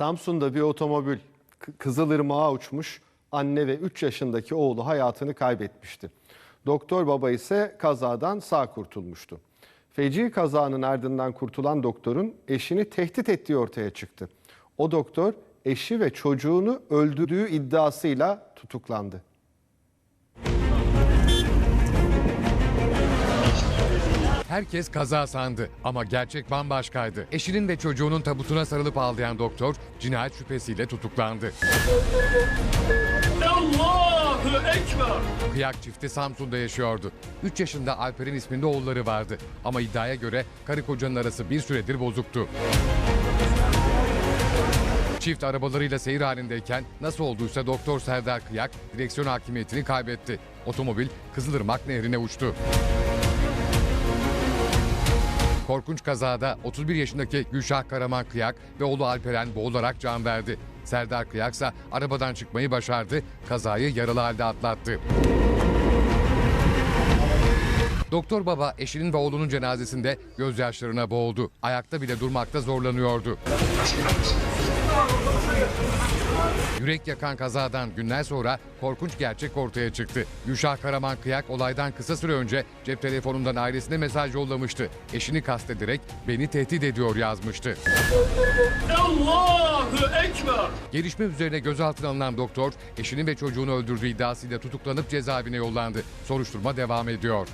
Samsun'da bir otomobil K- Kızılırmak'a uçmuş. Anne ve 3 yaşındaki oğlu hayatını kaybetmişti. Doktor baba ise kazadan sağ kurtulmuştu. Feci kazanın ardından kurtulan doktorun eşini tehdit ettiği ortaya çıktı. O doktor eşi ve çocuğunu öldürdüğü iddiasıyla tutuklandı. Herkes kaza sandı ama gerçek bambaşkaydı. Eşinin ve çocuğunun tabutuna sarılıp ağlayan doktor cinayet şüphesiyle tutuklandı. Allahu Ekber. Kıyak çifti Samsun'da yaşıyordu. 3 yaşında Alper'in isminde oğulları vardı. Ama iddiaya göre karı kocanın arası bir süredir bozuktu. Çift arabalarıyla seyir halindeyken nasıl olduysa Doktor Serdar Kıyak direksiyon hakimiyetini kaybetti. Otomobil Kızılırmak Nehri'ne uçtu. Korkunç kazada 31 yaşındaki Gülşah Karaman Kıyak ve oğlu Alperen boğularak can verdi. Serdar Kıyak ise arabadan çıkmayı başardı, kazayı yaralı halde atlattı. Doktor baba eşinin ve oğlunun cenazesinde gözyaşlarına boğuldu. Ayakta bile durmakta zorlanıyordu. Yürek yakan kazadan günler sonra korkunç gerçek ortaya çıktı. Gülşah Karaman Kıyak olaydan kısa süre önce cep telefonundan ailesine mesaj yollamıştı. Eşini kastederek beni tehdit ediyor yazmıştı. Allahu Ekber. Gelişme üzerine gözaltına alınan doktor eşini ve çocuğunu öldürdüğü iddiasıyla tutuklanıp cezaevine yollandı. Soruşturma devam ediyor.